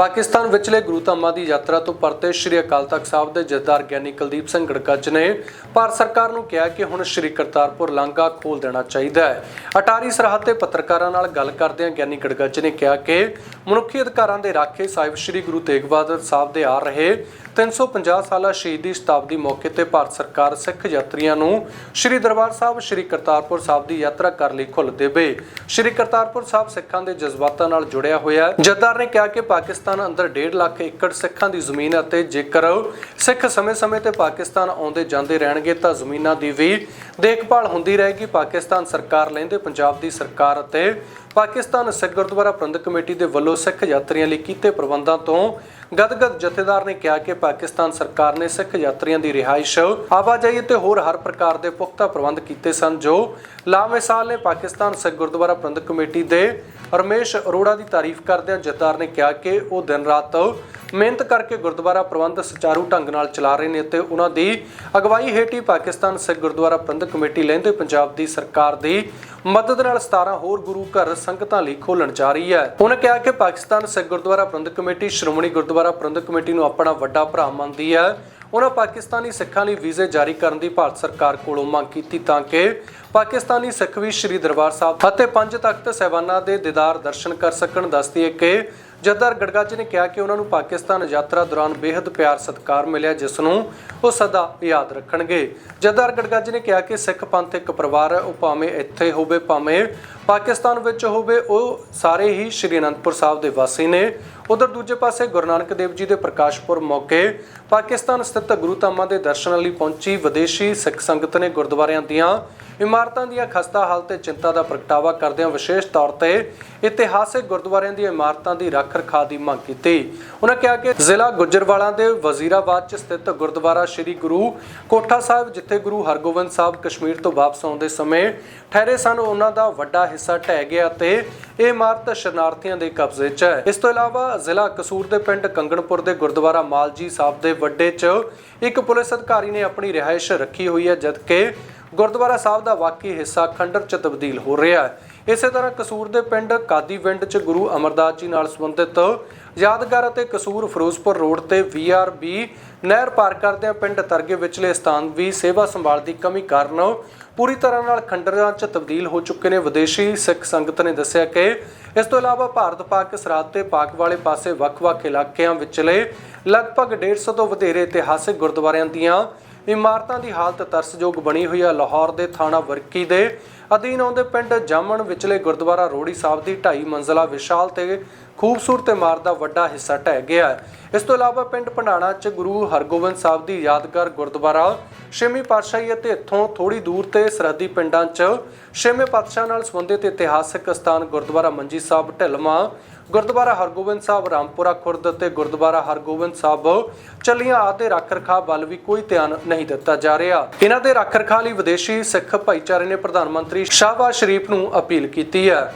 ਪਾਕਿਸਤਾਨ ਵਿਚਲੇ ਗੁਰੂ ਧਾਮਾਂ ਦੀ ਯਾਤਰਾ ਤੋਂ ਪਰਤੇ ਸ੍ਰੀ ਅਕਾਲ ਤਖਤ ਸਾਹਿਬ ਦੇ ਜਥੇਦਾਰ ਗਿਆਨੀ ਕੁਲਦੀਪ ਸਿੰਘ ਗੜਗੱਜ ਨੇ ਭਾਰਤ ਸਰਕਾਰ ਨੂੰ ਕਿਹਾ ਕਿ ਹੁਣ ਸ੍ਰੀ ਕਰਤਾਰਪੁਰ ਲਾਂਘਾ ਖੋਲ ਦੇਣਾ ਚਾਹੀਦਾ ਹੈ। ਅਟਾਰੀ ਸਰਹੱਦ ਤੇ ਪੱਤਰਕਾਰਾਂ ਨਾਲ ਗੱਲ ਕਰਦਿਆਂ ਗਿਆਨੀ ਗੜਗੱਜ ਨੇ ਕਿਹਾ ਕਿ ਮਨੁੱਖੀ ਅਧਿਕਾਰਾਂ ਦੇ ਰਾਖੇ ਸਾਹਿਬ ਸ੍ਰੀ ਗੁਰੂ ਤੇਗ ਬਹਾਦਰ ਸਾਹਿਬ ਦੇ ਆ ਰਹੇ 350 ਸਾਲਾ ਸ਼ਹੀਦੀ ਸ਼ਤਾਬਦੀ ਮੌਕੇ ਤੇ ਭਾਰਤ ਸਰਕਾਰ ਸਿੱਖ ਯਾਤਰੀਆਂ ਨੂੰ ਸ੍ਰੀ ਦਰਬਾਰ ਸਾਹਿਬ, ਸ੍ਰੀ ਕਰਤਾਰਪੁਰ ਸਾਹਿਬ ਦੀ ਯਾਤਰਾ ਕਰਨ ਲਈ ਖੁੱਲ੍ਹ ਦੇਵੇ। ਸ੍ਰੀ ਕਰਤਾਰਪੁਰ ਸਾਹਿਬ ਸਿੱਖਾਂ ਦੇ ਜਜ਼ਬਾਤਾਂ ਨਾਲ ਜੁੜਿਆ ਹੋਇਆ ਹੈ। ਜੱਦਾਰ ਨੇ ਕਿਹਾ ਕਿ ਪਾਕਿਸਤਾਨ ਅੰਦਰ 1.5 ਲੱਖ ਏਕੜ ਸਿੱਖਾਂ ਦੀ ਜ਼ਮੀਨ ਅਤੇ ਜੇਕਰ ਸਿੱਖ ਸਮੇਂ-ਸਮੇਂ ਤੇ ਪਾਕਿਸਤਾਨ ਆਉਂਦੇ ਜਾਂਦੇ ਰਹਿਣਗੇ ਤਾਂ ਜ਼ਮੀਨਾਂ ਦੀ ਵੀ ਦੇਖਭਾਲ ਹੁੰਦੀ ਰਹੇਗੀ। ਪਾਕਿਸਤਾਨ ਸਰਕਾਰ ਲੈਂਦੇ ਪੰਜਾਬ ਦੀ ਸਰਕਾਰ ਅਤੇ ਪਾਕਿਸਤਾਨ ਸਿੱਖ ਗੁਰਦੁਆਰਾ ਪ੍ਰਬੰਧਕ ਕਮੇਟੀ ਦੇ ਵੱਲੋਂ ਸਿੱਖ ਯਾਤਰੀਆਂ ਲਈ ਕੀਤੇ ਪ੍ਰਬੰਧਾਂ ਤੋਂ ਗਦਗਦ ਜਥੇਦਾਰ ਨੇ ਕਿਹਾ ਕਿ ਪਾਕਿਸਤਾਨ ਸਰਕਾਰ ਨੇ ਸਿੱਖ ਯਾਤਰੀਆਂ ਦੀ ਰਿਹਾਇਸ਼, ਆਵਾਜਾਈ ਅਤੇ ਹੋਰ ਹਰ ਪ੍ਰਕਾਰ ਦੇ ਪੁਖਤਾ ਪ੍ਰਬੰਧ ਕੀਤੇ ਸਨ, ਜੋ ਲਾਮਿਸਾਲ ਨੇ ਪਾਕਿਸਤਾਨ ਸਿੱਖ ਗੁਰਦੁਆਰਾ ਪ੍ਰਬੰਧਕ ਕਮੇਟੀ ਦੇ ਰਮੇਸ਼ ਅਰੋੜਾ ਦੀ ਤਾਰੀਫ ਕਰਦਿਆਂ ਜਥੇਦਾਰ ਨੇ ਕਿਹਾ ਕਿ ਉਹ ਦਿਨ ਰਾਤ ਮਿਹਨਤ ਕਰਕੇ ਗੁਰਦੁਆਰਾ ਪ੍ਰਬੰਧ ਸੁਚਾਰੂ ਢੰਗ ਨਾਲ ਚਲਾ ਰਹੇ ਨੇ ਤੇ ਉਹਨਾਂ ਦੀ ਅਗਵਾਈ ਹੇਠ ਹੀ ਪਾਕਿਸਤਾਨ ਸਿੱਖ ਗੁਰਦੁਆਰਾ ਪ੍ਰਬੰਧਕ ਕਮੇਟੀ ਲੈਂਦੇ ਪੰਜਾਬ ਦੀ ਸਰਕਾਰ ਦੀ ਮਦਦ ਨਾਲ 17 ਹੋਰ ਗੁਰੂ ਘਰ ਸੰਗਤਾਂ ਲਈ ਖੋਲਣ ਜਾ ਰਹੀ ਹੈ। ਉਹਨਾਂ ਕਿਹਾ ਕਿ ਪਾਕਿਸਤਾਨ ਸਿੱਖ ਗੁਰਦੁਆਰਾ ਪ੍ਰਬੰਧਕ ਕਮੇਟੀ, ਸ਼੍ਰੋਮਣੀ ਗੁਰਦੁਆਰਾ ਪ੍ਰਬੰਧਕ ਕਮੇਟੀ ਨੂੰ ਆਪਣਾ ਵੱਡਾ ਭਰਾ ਮੰਨਦੀ ਹੈ। ਉਹਨਾਂ ਪਾਕਿਸਤਾਨੀ ਸਿੱਖਾਂ ਲਈ ਵੀਜ਼ੇ ਜਾਰੀ ਕਰਨ ਦੀ ਭਾਰਤ ਸਰਕਾਰ ਕੋਲੋਂ ਮੰਗ ਕੀਤੀ ਤਾਂ ਕਿ ਪਾਕਿਸਤਾਨੀ ਸਿੱਖ ਵੀ ਸ੍ਰੀ ਦਰਬਾਰ ਸਾਹਿਬ ਅਤੇ ਪੰਜ ਤਖਤ ਸਹਿਬਾਨਾਂ ਦੇ ਦੀਦਾਰ ਦਰਸ਼ਨ ਕਰ ਸਕਣ। ਦੱਸਦੀ ਹੈ ਕਿ ਜੱਦਰ ਗੜਗੱਜ ਨੇ ਕਿਹਾ ਕਿ ਉਹਨਾਂ ਨੂੰ ਪਾਕਿਸਤਾਨ ਯਾਤਰਾ ਦੌਰਾਨ ਬੇहद ਪਿਆਰ ਸਤਿਕਾਰ ਮਿਲਿਆ, ਜਿਸ ਨੂੰ ਉਹ ਸਦਾ ਯਾਦ ਰੱਖਣਗੇ। ਜੱਦਰ ਗੜਗੱਜ ਨੇ ਕਿਹਾ ਕਿ ਸਿੱਖ ਪੰਥ ਇੱਕ ਪਰਿਵਾਰ ਹੈ, ਉਹ ਭਾਵੇਂ ਇੱਥੇ ਹੋਵੇ, ਭਾਵੇਂ ਪਾਕਿਸਤਾਨ ਵਿੱਚ ਹੋਵੇ, ਉਹ ਸਾਰੇ ਹੀ ਸ਼੍ਰੀ ਅਨੰਦਪੁਰ ਸਾਹਿਬ ਦੇ ਵਾਸੀ ਨੇ। ਉਧਰ ਦੂਜੇ ਪਾਸੇ ਗੁਰੂ ਨਾਨਕ ਦੇਵ ਜੀ ਦੇ ਪ੍ਰਕਾਸ਼ਪੁਰ ਮੌਕੇ ਪਾਕਿਸਤਾਨ ਸਥਿਤ ਗੁਰੂ ਧਾਮਾਂ ਦੇ ਦਰਸ਼ਨਾਂ ਲਈ ਪਹੁੰਚੀ ਵਿਦੇਸ਼ੀ ਸਿੱਖ ਸੰਗਤ ਨੇ ਗੁਰਦੁਆਰਿਆਂ ਦੀਆਂ ਇਮਾਰਤਾਂ ਦੀਆਂ ਖਸਤਾ ਹਾਲਤ ਤੇ ਚਿੰਤਾ ਦਾ ਪ੍ਰਗਟਾਵਾ ਕਰਦਿਆਂ ਵਿਸ਼ੇਸ਼ ਤੌਰ ਤੇ ਇਤਿਹਾਸਿਕ ਗੁਰਦੁਆਰਿਆਂ ਦੀਆਂ ਇਮਾਰਤਾਂ ਦੀ ਰੱਖ ਰਖਾਅ ਦੀ ਮੰਗ ਕੀਤੀ। ਉਹਨਾਂ ਕਿਹਾ ਕਿ ਜ਼ਿਲ੍ਹਾ ਗੁੱਜਰਵਾਲਾ ਦੇ ਵਜ਼ੀਰਾਬਾਦ 'ਚ ਸਥਿਤ ਗੁਰਦੁਆਰਾ ਸ੍ਰੀ ਗੁਰੂ ਕੋਠਾ ਸਾਹਿਬ, ਜਿੱਥੇ ਗੁਰੂ ਹਰਗੋਬਿੰਦ ਸਾਹਿਬ ਕਸ਼ਮੀਰ ਤੋਂ ਵਾਪਸ ਆਉਂਦੇ ਸਮੇਂ ਠਹਿਰੇ ਸਨ ਉਹਨਾਂ ਦਾ ਵੱਡਾ ਹਿੱਸਾ ਢਹਿ ਗਿਆ ਤੇ ਇਹ ਇਮਾਰਤ ਸ਼ਰਨਾਰਥੀਆਂ ਦੇ ਕਬਜ਼ੇ 'ਚ ਹੈ। ਇਸ ਤੋਂ ਇਲਾਵਾ ਜ਼ਿਲ੍ਹਾ ਕਸੂਰ ਦੇ ਪਿੰਡ ਕੰਗਣਪੁਰ ਦੇ ਗੁਰਦੁਆਰਾ ਮਾਲਜੀ ਸਾਹਿਬ ਦੇ ਵੱਡੇ 'ਚ ਇੱਕ ਪੁਲਿਸ ਅਧਿਕਾਰੀ ਨੇ ਆਪਣੀ ਰਿਹਾਇਸ਼ ਰੱਖੀ ਹੋਈ ਹੈ, ਜਦਕਿ ਗੁਰਦੁਆਰਾ ਸਾਹਿਬ ਦਾ ਬਾਕੀ ਹਿੱਸਾ ਖੰਡਰ 'ਚ ਤਬਦੀਲ ਹੋ ਰਿਹਾ ਹੈ। ਇਸੇ ਤਰ੍ਹਾਂ ਕਸੂਰ ਦੇ ਪਿੰਡ ਕਾਦੀਵਿੰਡ 'ਚ ਗੁਰੂ ਅਮਰਦਾਸ ਜੀ ਨਾਲ ਸੰਬੰਧਿਤ ਯਾਦਗਾਰ ਅਤੇ ਕਸੂਰ ਫਿਰੋਜ਼ਪੁਰ ਰੋਡ ਤੇ ਵੀਆਰਬੀ ਨਹਿਰ ਪਾਰ ਕਰਦਿਆਂ ਪਿੰਡ ਤਰਗੇ ਵਿਚਲੇ ਸਥਾਨ ਵੀ ਸੇਵਾ ਸੰਭਾਲ ਦੀ ਕਮੀ ਕਾਰਨ ਪੂਰੀ ਤਰ੍ਹਾਂ ਨਾਲ ਖੰਡਰਾਂ 'ਚ ਤਬਦੀਲ ਹੋ ਚੁੱਕੇ ਨੇ। ਵਿਦੇਸ਼ੀ ਸਿੱਖ ਸੰਗਤ ਨੇ ਦੱਸਿਆ ਕਿ ਇਸ ਤੋਂ ਇਲਾਵਾ ਭਾਰਤ ਪਾਕ ਸਰਹੱਦ ਤੇ ਪਾਕ ਵਾਲੇ ਪਾਸੇ ਵੱਖ-ਵੱਖ ਇਲਾਕਿਆਂ ਵਿਚਲੇ ਲਗਭਗ 150 ਤੋਂ ਵਧੇਰੇ ਇਤਿਹਾਸਿਕ ਗੁਰਦੁਆਰਿਆਂ ਦੀਆਂ ਇਮਾਰਤਾਂ ਦੀ ਹਾਲਤ ਤਰਸਯੋਗ ਬਣੀ ਹੋਈ ਹੈ ਲਾਹੌਰ ਦੇ ਥਾਣਾ ਵਰਕੀ ਦੇ ਅਧੀਨ ਆਉਂਦੇ ਪਿੰਡ ਜਾਮਣ ਵਿਚਲੇ ਗੁਰਦੁਆਰਾ ਰੋੜੀ ਸਾਹਿਬ ਦੀ ਢਾਈ ਮੰਜ਼ਲਾ ਵਿਸ਼ਾਲ ਤੇ ਖੂਬਸੂਰਤ ਇਮਾਰਤ ਦਾ ਵੱਡਾ ਹਿੱਸਾ ਢਹਿ ਗਿਆ ਹੈ। ਇਸ ਤੋਂ ਇਲਾਵਾ ਪਿੰਡ ਭੰਡਾਣਾ 'ਚ ਗੁਰੂ ਹਰਗੋਬਿੰਦ ਸਾਹਿਬ ਦੀ ਯਾਦਗਾਰ ਗੁਰਦੁਆਰਾ, ਛੇਵੀਂ ਪਾਤਸ਼ਾਹੀ ਅਤੇ ਇੱਥੋਂ ਥੋੜੀ ਦੂਰ ਤੇ ਸਰਹੱਦੀ ਪਿੰਡਾਂ 'ਚ ਛੇਵੇਂ ਪਾਤਸ਼ਾਹ ਨਾਲ ਸੰਬੰਧਿਤ ਇਤਿਹਾਸਕ ਸਥਾਨ ਗੁਰਦੁਆਰਾ ਮੰਜੀ ਸਾਹਿਬ ਢਿਲਮਾ ਗੁਰਦੁਆਰਾ ਹਰਗੋਬਿੰਦ ਸਾਹਿਬ ਰਾਮਪੁਰਾ ਖੁਰਦ ਅਤੇ ਗੁਰਦੁਆਰਾ ਹਰਗੋਬਿੰਦ ਸਾਹਿਬ ਚੱਲੀਆਂ ਆਦੇ ਰੱਖ ਰਖਾਅ ਵੱਲ ਵੀ ਕੋਈ ਧਿਆਨ ਨਹੀਂ ਦਿੱਤਾ ਜਾ ਰਿਹਾ। ਇਹਨਾਂ ਦੇ ਰੱਖ ਰਖਾਅ ਲਈ ਵਿਦੇਸ਼ੀ ਸਿੱਖ ਭਾਈਚਾਰੇ ਨੇ ਪ੍ਰਧਾਨ ਮੰਤਰੀ ਸ਼ਾਹਬਾਜ਼ ਸ਼ਰੀਫ ਨੂੰ ਅਪੀਲ ਕੀਤੀ ਹੈ।